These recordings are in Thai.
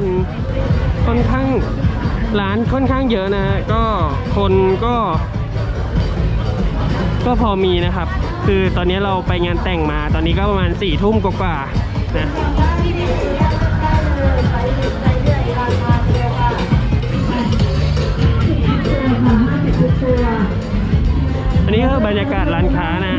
คนค่อนข้างร้านค่อนข้างเยอะนะฮะก็คนก็ ก็พอมีนะครับ คือตอนนี้เราไปงานแต่งมาตอนนี้ก็ประมาณสี่ทุ่มกว่าๆนะอันนี้คือบรรยากาศร้านค้านะ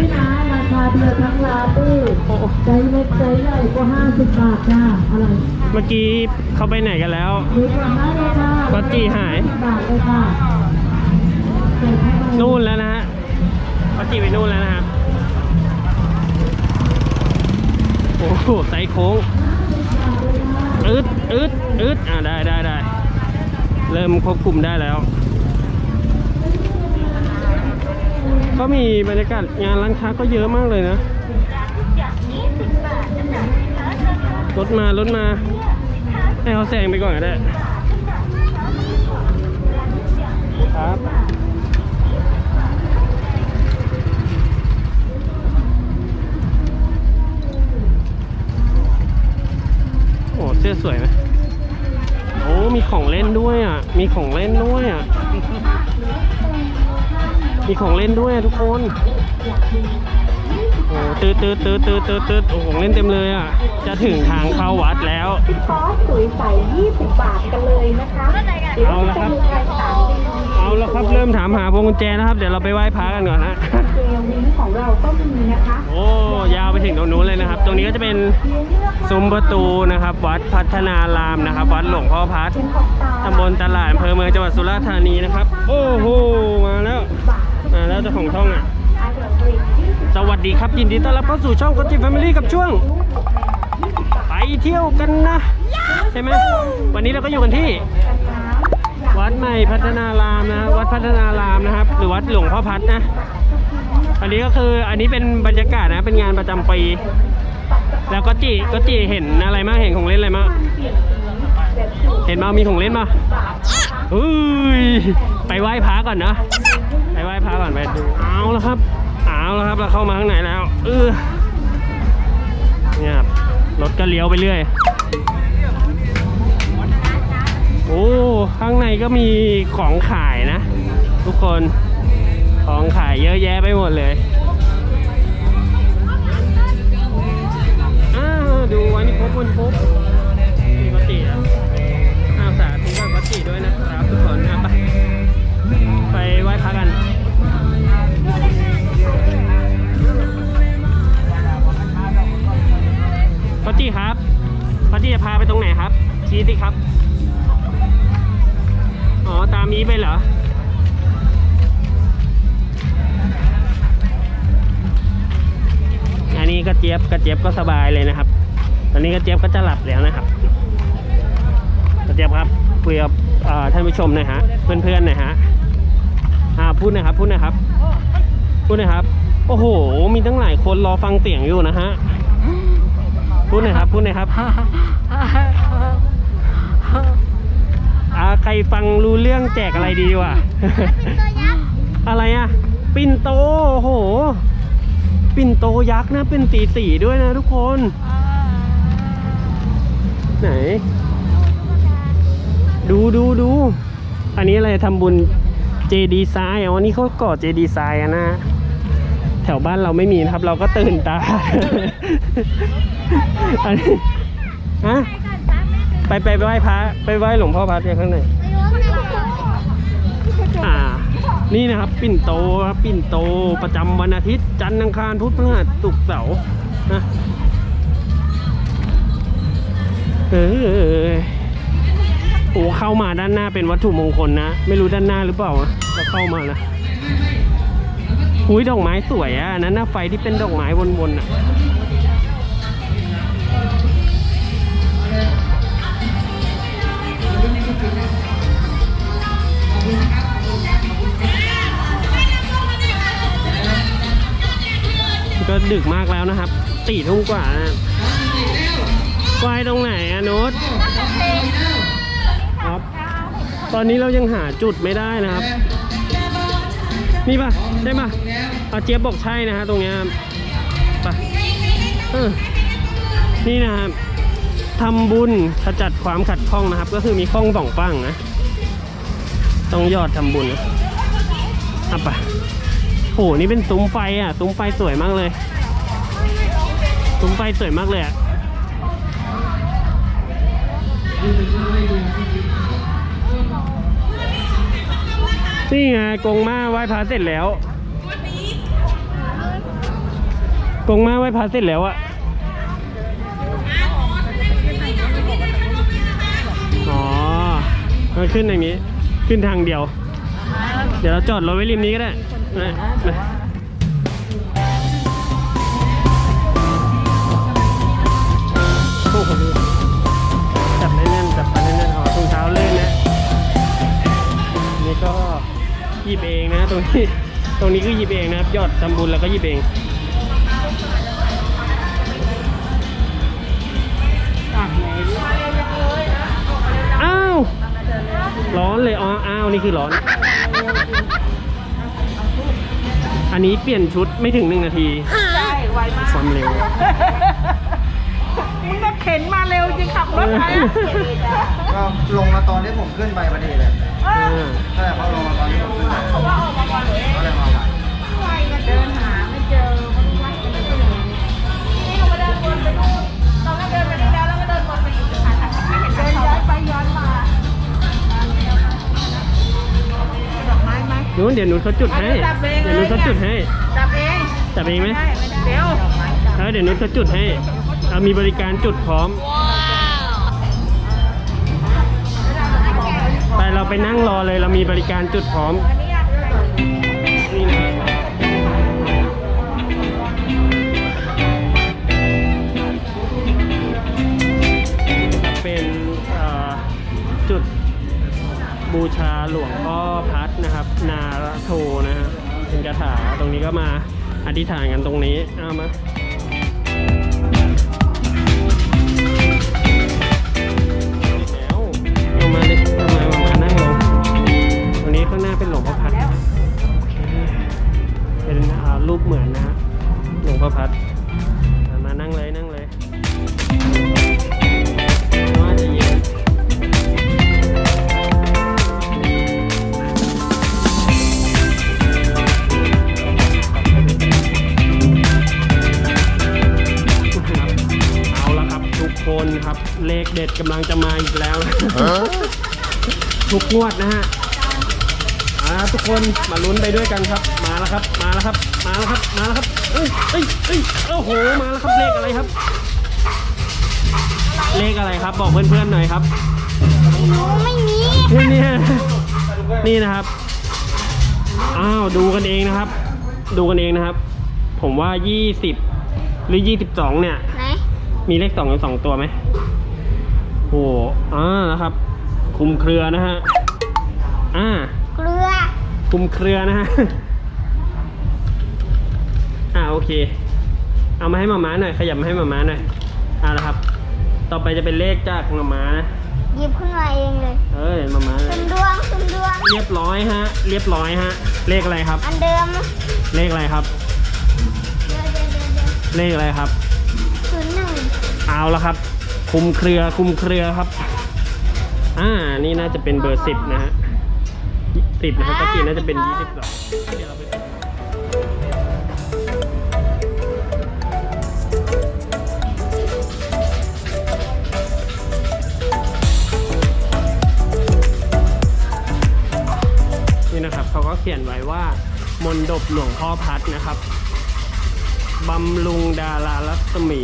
เดียวทั้งร้านนี่โอ้ใจเล็กใจใหญ่ก็ห้าสิบบาทจ้าอะไรเมื่อกี้เขาไปไหนกันแล้วดูก่อนได้เลยค่ะก็จี้หายบาทเลยค่ะใส่เข้าไปนู่นแล้วนะฮะเขาจีไปนู่นแล้วนะครับโอ้โหไซส์โค้งอึดอึดอึดอ่าได้ได้ได้เริ่มควบคุมได้แล้ว ก็มีบรรยากาศงานร้านค้าก็เยอะมากเลยนะ รถมารถมาให้เขาแซงไปก่อนก็ได้ครับโอ้เสื้อสวยไหมโอ้มีของเล่นด้วยอะ มีของเล่นด้วยอะ มีของเล่นด้วยอะทุกคน โอ้ตืดตืดตืดตืดตืดตืดโอ้ของเล่นเต็มเลยอะ จะถึงทางเข้าวัดแล้ว พี่คอสสวยใส20 บาทกันเลยนะคะเดี๋ยวเอาละครับจะมีการสามดีเอาแล้วครับเริ่มถามหาพวงกุญแจนะครับ เดี๋ยวเราไปไหว้พระกันก่อนนะเจลนี้ของเราก็มีนะคะ โอ้ยาวไปถึงตรงนู้นเลยนะครับ ตรงนี้ก็จะเป็นซุ้มประตูนะครับ วัดพัฒนารามนะครับ วัดหลวงพ่อพัดเป็นของตาตำบลตลาดอำเภอเมืองจังหวัดสุราษฎร์ธานีนะครับ โอ้โหาของช่องอะ สวัสดีครับยินดีต้อนรับเข้าสู่ช่องก็จิแฟมิลี่กับช่วง ไปเที่ยวกันนะ ใช่ไหมวันนี้เราก็อยู่กันที่ วัดใหม่พัฒนารามนะวัดพัฒนารามนะครับ หรือวัดหลวงพ่อพัดนะ อันนี้ก็คืออันนี้เป็นบรรยากาศนะเป็นงานประจำปีแล้วก็จีก็จีเห็นอะไรมากเห็นของเล่นอะไรมากเห็นมามีของเล่นมาอุ้ยไปไหว้พระก่อนนะ ก่อนไปดูเอาแล้วครับเอาแล้วครับเราเข้ามาข้างในแล้วเออเนี่ยครับรถก็เลี้ยวไปเรื่อย โอ้ ข้างในก็มีของขายนะ ทุกคนของขายเยอะแยะไปหมดเลยอ้าวดูวันนี้พบวันนี้พบมีปฏิอะอาสาธุกับปฏิด้วยนะครับทุกคนนะไปไปไหว้พระ กันปฏิครับปฏิจะพาไปตรงไหนครับ ชี้สิครับ อ๋อ ตามนี้ไปเหรอ อันนี้กระเจี๊ยบกระเจี๊ยบก็สบายเลยนะครับ ตอนนี้กระเจี๊ยบก็จะหลับแล้วนะครับ กระเจี๊ยบครับคุยกับเอ่อท่านผู้ชมหน่อยฮะ เพื่อนๆหน่อยฮะอ่าพูดหนะครับ พูดหนะครับ พูดหนะครับ โอ้โห มีตั้งหลายคนรอฟังเสียงอยู่นะฮะ พูดหน่อยครับ พูดหน่อยครับ อาใครฟังรู้เรื่องแจกอะไรดีวะ อะไรอะ ปิ่นโต โอ้โห ปิ่นโตยักษ์นะ เป็นสีสีด้วยนะทุกคน ไหน ดูดูดู อันนี้อะไรทำบุญเจดีไซน์อ๋อนี่เขาก่อเจดีไซน์นะแถวบ้านเราไม่มีนะครับ เราก็ตื่นตา อันนี้ฮะไปไปไหว้พระไปไหว้หลวงพ่อพัดกันข้างในอ่า นี่นะครับ ปิ่นโตครับปิ่นโตประจำวันอาทิตย์ จันทร์อังคารพุธพฤหัสศุกร์เสาร์นะเออโอ้เข้ามาด้านหน้าเป็นวัตถุมงคลนะ ไม่รู้ด้านหน้าหรือเปล่านะเราเข้ามานะหุยดอกไม้สวยอะนั้นนะไฟที่เป็นดอกไม้วนๆอะ ก็ดึกมากแล้วนะครับสี่ทุ่มกว่านะควายตรงไหนอะนุชครับ ตอนนี้เรายังหาจุดไม่ได้นะครับ นี่ปะใช่ปะอาเจี๊ยบบอกใช่นะฮะตรงเนี้ยไปเออนี่นะครับทำบุญขจัดความขัดข้องนะครับ ก็คือมีข้องสองฝั่งนะ ต้องยอดทำบุญอะไปะ โหนี่เป็นซุ้มไฟอะซุ้มไฟสวยมากเลยซุ้มไฟสวยมากเลยอะนี่ไงกงมาไหว้พระเสร็จแล้วกงมาไหว้พระเสร็จแล้วอะอ๋อมันขึ้นอย่างนี้ ขึ้นทางเดียว เดี๋ยวเราจอดรถไว้ริมนี้ก็ได้ นะนะโอ้โหจับแน่นๆจับไปแน่นๆอ๋อถุงเท้าลื่นนะ นี่ก็หยิบเองนะตรงนี้ ตรงนี้คือหยิบเองนะครับ ยอดทำบุญแล้วก็หยิบเองอ้าวร้อนเลยอ๋ออ้าว นี่คือร้อน อันนี้เปลี่ยนชุดไม่ถึงหนึ่งนาทีใช่ไวมากความเร็วมึงก็เข็นมาเร็วจริงขับรถไปอะก็ลงมาตอนที่ผมขึ้นไปพอดีเลยเออใช่เขาลงมาตอนที่ผมขึ้นไปเขาว่าออกมาก่อนเลยก็เลยมาไหวไวมาเดินหาไม่เจอไม่รู้ว่าจะไปที่ไหนนี่เราเดินวนไปนู่นเราก็เดิ นู้นเดี๋ยวนุ้นเขาจุดให้ จับเองเลยเดี๋ยวนุ้นเขาจุดให้ จับเองจับเองไหมได้ไม่ได้เดี๋ยวเออเดี๋ยวนุ้นเขาจุดให้เอามีบริการจุดพร้อม ไปเราไปนั่งรอเลยเรามีบริการจุดพร้อมอันนี้อยากได้นี่นะเป็นเอ่อจุดบูชาหลวงาตรงนี้ก็มาอธิษฐานกันตรงนี้เอามาแล้วเอามาเลยเอามาเอามานั่งลงวันนี้เขาหน้าเป็นหลวงพ่อพัดเป็นรูปเหมือนนะหลวงพ่อพัด กำลังจะมาอีกแล้วนะทุกงวดนะฮะมาทุกคนมาลุ้นไปด้วยกันครับ มาแล้วครับ มาแล้วครับ มาแล้วครับ มาแล้วครับ เอ้ยเอ้ยเอ้ยโอ้โห มาแล้วครับเลขอะไรครับ เลขอะไรครับ บอกเพื่อนๆหน่อยครับไม่มีนี่เนี่ยนี่นะครับ อ้าวดูกันเองนะครับ ดูกันเองนะครับ ผมว่า 20 หรือ 22 เนี่ยไหนมีเลขสองสองตัวไหม โอ้โหอ่านะครับคุมเครือนะฮะอ่าเกลือคุมเครือนะฮะอ่าโอเค เอามาให้มาม้าหน่อยขยับมาให้มาม้าหน่อยเอาละครับ ต่อไปจะเป็นเลขจากมาม้านะหยิบขึ้นมาเองเลยเอ้ยมาม้าเลคุยณดวงคุณดวง เรียบร้อยฮะ เรียบร้อยฮะ เลขอะไรครับ อันเดิมเลขอะไรครับเดี๋ยวเดี๋ยวเดี๋ยวเดี๋ยวเลขอะไรครับ ศูนย์หนึ่งเอาละครับ คุมเครือคุมเครือครับ อ่า นี่น่าจะเป็นเบอร์สิบนะฮะสิบนะครับตะกี้น่าจะเป็นยี่สิบสองเดี๋ยวเราไปนี่นะครับเขาก็เขียนไว้ว่ามนดบหลวงพ่อพัดนะครับบำรุงดารารัศมี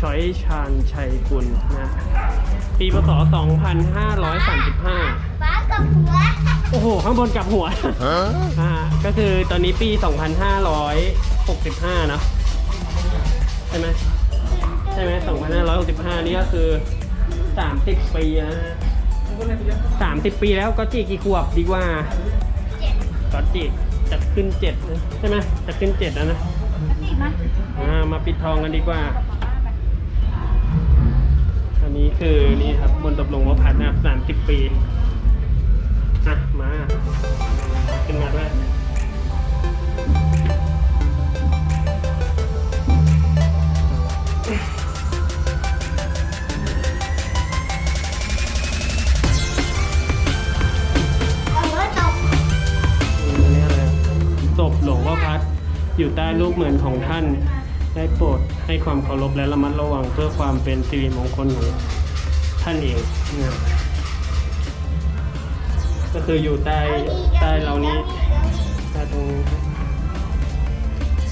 ช้อยชาญชัยกุลนะปีพศ 2535ฟ้ากับหัวโอ้โห ข้างบนกลับหัวอ่าก็คือตอนนี้ปี 2565 เนอะใช่ไหมใช่ไหม2565 นี่ก็คือ 30 ปีแล้วนะ30ปีแล้วก็จีกี่ขวบดีกว่าก็จีจะขึ้นเจ็ดนะใช่ไหมจะขึ้นเจ็ดแล้วนะอ่ามาปิดทองกันดีกว่าอั นี้คือนี่ครับบนตบลงว่าผ่านมาสามสิบปีอะมา ขึ้นมาด้วยศพหลวงพ่อพัด อยู่ใต้ลูกเหมือนของท่าน ได้โปรดให้ความเคารพและระมัดระวังเพื่อความเป็นสิริมงคลของท่านเองนะก็คืออยู่ใต้ใต้เรานี้ใต้ตรงนี้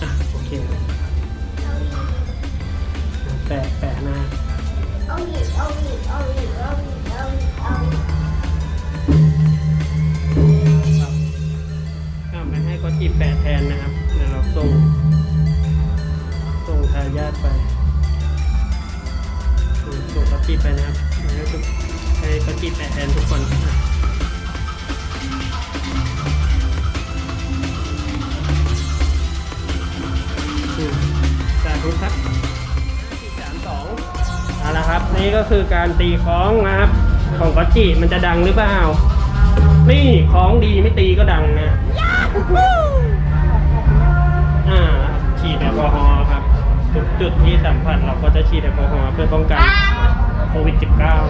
อะโอเคแปะแปะหน้าเอาอีกเอาอีกเอาอีกเอาอีกเอาอีกเอาอีกก็ไม่ให้ก็จีบแปะแทนนะครับเดี๋ยวเราส่ง ส่งทายาทไปส่งส่งก็จีบไปนะครับแล้วก็ให้ก็จีบแปะแทนทุกคนอะอืมสาธุครับสี่สามสองเอาละครับ นี่ก็คือการตีคล้องนะครับ ของก็จีมันจะดังหรือเปล่า นี่ของดีไม่ตีก็ดังนะอ่าฉีดแอลกอฮอล์ ทุกจุดที่สัมผัสเราก็จะฉีดแอลกอฮอล์เพื่อป้องกันโควิด -19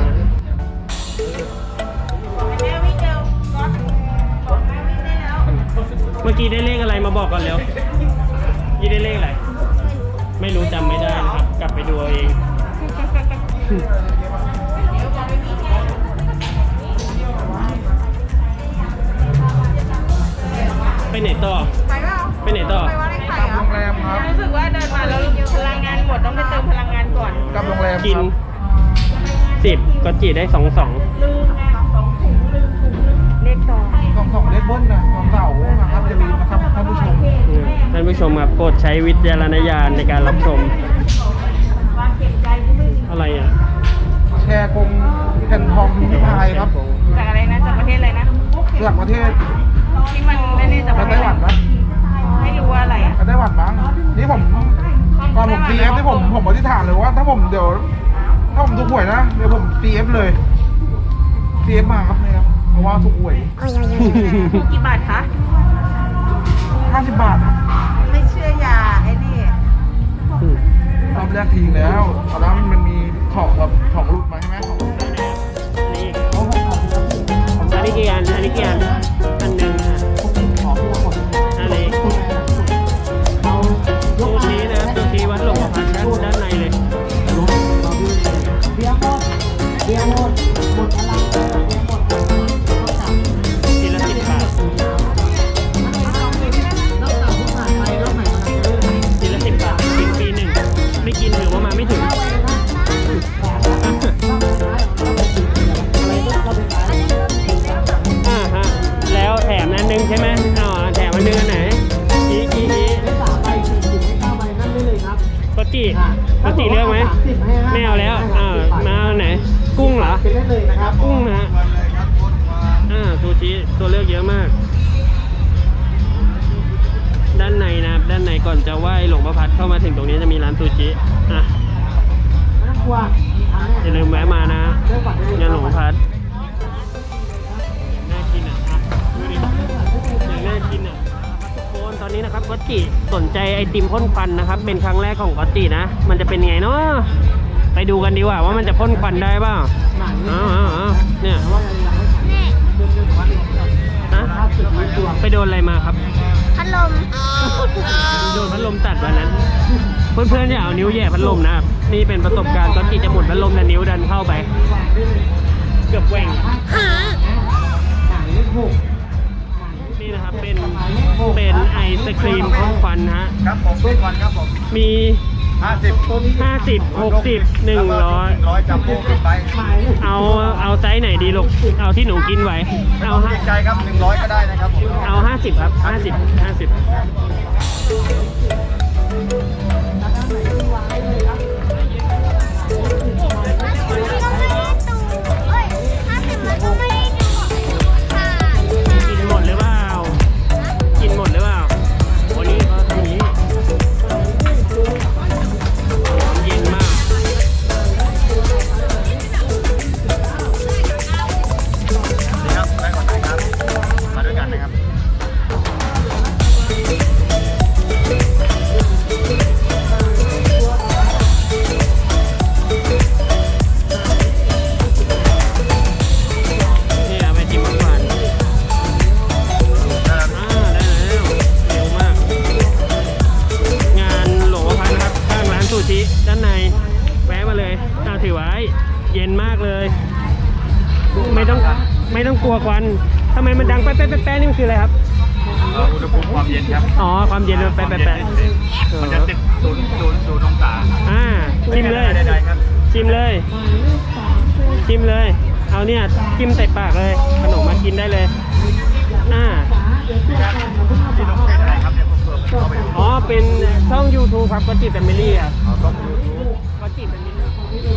นะแม่วิ่งเร็วก๊อตบอกแม่วิ่งได้แล้วเมื่อกี้ได้เลขอะไรมาบอกก่อนเร็วยี่ได้เลขอะไร ไม่รู้จำไม่ได้นะครับ กลับไปดูเอาเองไปไหนต่อ ไปเปล่าไปไหนต่อ ครับรู้สึกว่าเดินมาแล้วพลังงานหมดต้องไปเติมพลังงานก่อนกลับโรงแรมกินครับสิบก็จีได้สองสองลืมไงสองถุงลืมถุงลืมเลขสองสองสองเลขเบิ้ลนะสองเสาร์นะครับอย่าลืมนะครับท่านผู้ชมอืมท่านผู้ชมครับโปรดใช้วิจารณญาณในการรับชมอะไรอะแชร์กงแผ่นทองพิมพ์พายครับจากอะไรนะจากประเทศอะไรนะจากประเทศที่มันไม่ได้จากปไประเทไต้ศหวันปะ ไม่รู้ว่าอะไรอะไปไต้หวันมั้งนี่ผมตอนผม CF ที่ผมผมอธิษฐานเลยว่า ถ้าผมเดี๋ยว ถ้าผมถูกหวยนะเดี๋ยวผม CF เลย CF มาครับเนี่ยครับเพราะว่าถูกหวยถูกกี่บาทคะ50บาทไม่เชื่อยาไอ้นี่อืมรอบแรกทิ้งแล้วตอนนั้นมันมีของแบบของหลุดมาใช่ไหมของหลุดอันนี้โอ้โหของของของอันนี้กี่อันอันนี้กี่อัน จีก็จีเลือกไหมไม่เอาแล้วอ่ามาอันไหน กุ้งเหรอเป็นได้เลยนะครับกุ้งนะฮะอ่าซูชิตัวเลือกเยอะมาก ด้านในนะครับด้านในก่อนจะไหว้หลวงพ่อพัดเข้ามาถึงตรงนี้จะมีร้านซูชิอะไม่ต้องกลัวอย่าลืมแวะมานะเรื่องบัตรได้เลยงานหลวงพ่อพัดน่ากินอะอะดูดิอย่างน่ากินอะทุกคนต อนนี้นะครับก็จิสนใจไอติมพ่นควันนะครับ เป็นครั้งแรกของก็จินะ มันจะเป็นไงเนาะไปดูกันดีกว่าว่ามันจะพ่นควันได้เปล่าหนังอ้าวอ้าวอ้าวเนี่ยว่ายังยังไม่ขายเดือนเดือนวันนะภาพสุดท้ายตัวไปโดนอะไรมาครับ พัดลมโดนพัดลมตัดวันนั้น เพื่อนๆอย่าเอานิ้วแหย่พัดลมนะครับนี่เป็นประสบการณ์ตอนจีจะหมุนพัดลมแต่นิ้วดันเข้าไป เกือบแหว่งหนังเลขหก นี่นะครับเป็นเป็นไอศครีมพ่นควันฮะครับผมทุกวันครับผมมีห้าสิบ50 60 100ร้อยจัมโบ้ขึ้นไปเอาเอาไซส์ไหนดีลูกเอาที่หนูกินไหวเอาห้าใจครับหนึ่งร้อยก็ได้นะครับผมเอา 50 ครับ 50 50 ควันทำไมมันดังแป๊ะแป๊ะแป๊ะแป๊ะนี่มันคืออะไรครับ เอ่ออุณหภูมิความเย็นครับอ๋อความเย็นมันแป๊ะแป๊ะแป๊ะมันจะติดศูนย์ศูนย์ศูนย์องศาอ่าชิมเลยใดๆครับชิมเลย ชิมเลย เอาเนี่ยจิ้มใส่ปากเลย ขนมมากินได้เลย อ่า ที่ลงเพจอะไรครับเดี๋ยวผมเพิ่มเข้าไปดูอ๋อ เป็นช่อง YouTube ครับก็จิตแฟมิลี่ครับ อ๋อต้องยูทูบก็จิตแฟมิลี่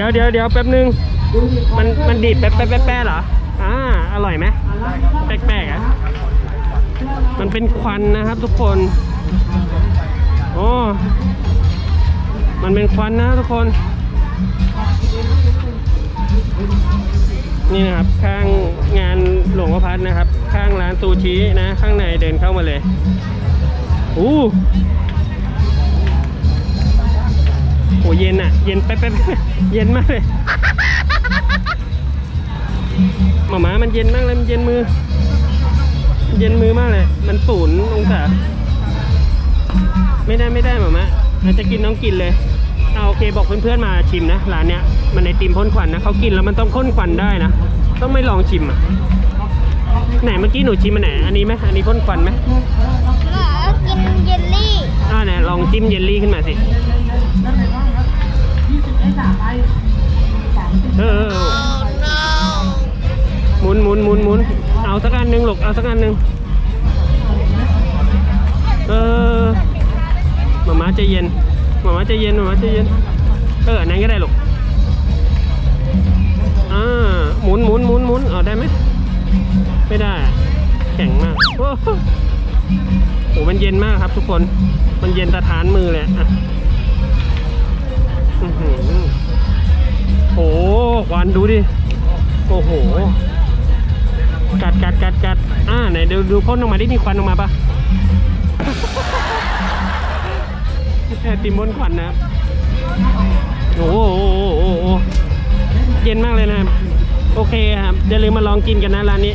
เดี๋ยวเดี๋ยวเดี๋ยวแป๊บนึง มันมันดีดแป๊บแป๊บแป๊บแป๊บเหรอ อ่า อร่อยไหมแปลกๆอะ มันเป็นควันนะครับทุกคน โอ้ มันเป็นควันนะทุกคน นี่นะครับข้างงานหลวงพ่อพัดนะครับ ข้างร้านซูชินะ ข้างในเดินเข้ามาเลย อู้ โหเย็นอะ เย็นแป๊บแป๊บเย็นมากเลยหมาม้ามันเย็นมากเลยมันเย็นมือ เย็นมือมากเลย มันศูนย์องศาไม่ได้ไม่ได้หมามะเราจะกินน้องกินเลยเอาโอเคบอกเพื่อนๆมาชิมนะร้านเนี้ยมันไอติมพ่นควันนะเขากินแล้วมันต้องพ่นควันได้นะต้องไม่ลองชิมอะไหนเมื่อกี้หนูชิมอันไหนอันนี้ไหมอันนี้พ่นควันไหมแล้วกินเยลลี่อ่าเนี่ยลองจิ้มเยลลี่ขึ้นมาสิ เออหมุนหมุนหมุนหมุนเอาสักอันหนึ่งหลกเอาสักอันหนึ่งเออหมาม้าใจเย็นหมาม้าใจเย็นหมาม้าใจเย็นเอออันนั้นก็ได้หลกอ่าหมุนหมุนหมุนหมุนเอาได้ไหมไม่ได้ แข็งมากโอ้โหมันเย็นมากครับทุกคน มันเย็นตะทานมือเลยอะอื้อหือ โหควันดูดิ โอ้โห กัดกัดกัดกัดอ่าไหนดูดูพ่นออกมาดิมีควันออกมาปะไอติมบนควันนะ โอ้โห้เย็นมากเลยนะ โอเคครับอย่าลืมมาลองกินกันนะร้านนี้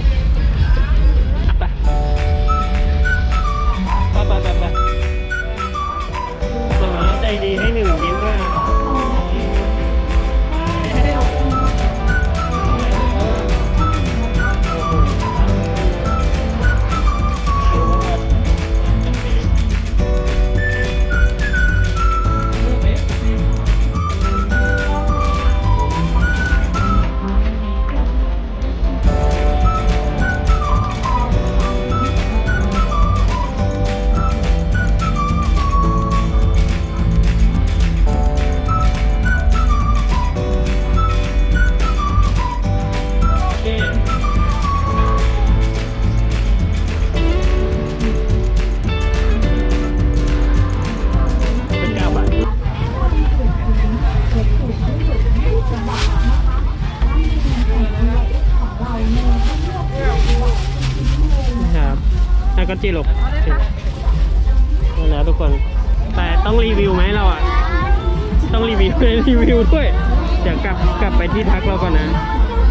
เดี๋ยวกลับกลับไปที่พักเราก่อนนะ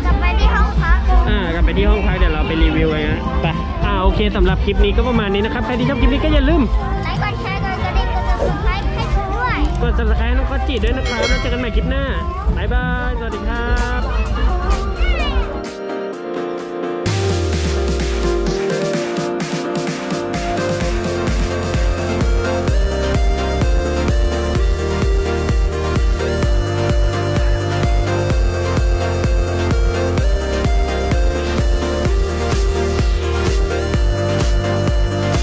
กลับไปที่ห้องพักอ่ากลับไปที่ห้องพักเดี๋ยวเราไปรีวิวกันนะไปอ่าโอเคสำหรับคลิปนี้ก็ประมาณนี้นะครับใครที่ชอบคลิปนี้ก็อย่าลืมไลค์กดแชร์กดกระดิ่งกด subscribe ให้กูด้วยกด subscribe น้องก็จีด้วยนะครับแล้วเจอกันใหม่คลิปหน้าบ๊ายบายสวัสดีครับ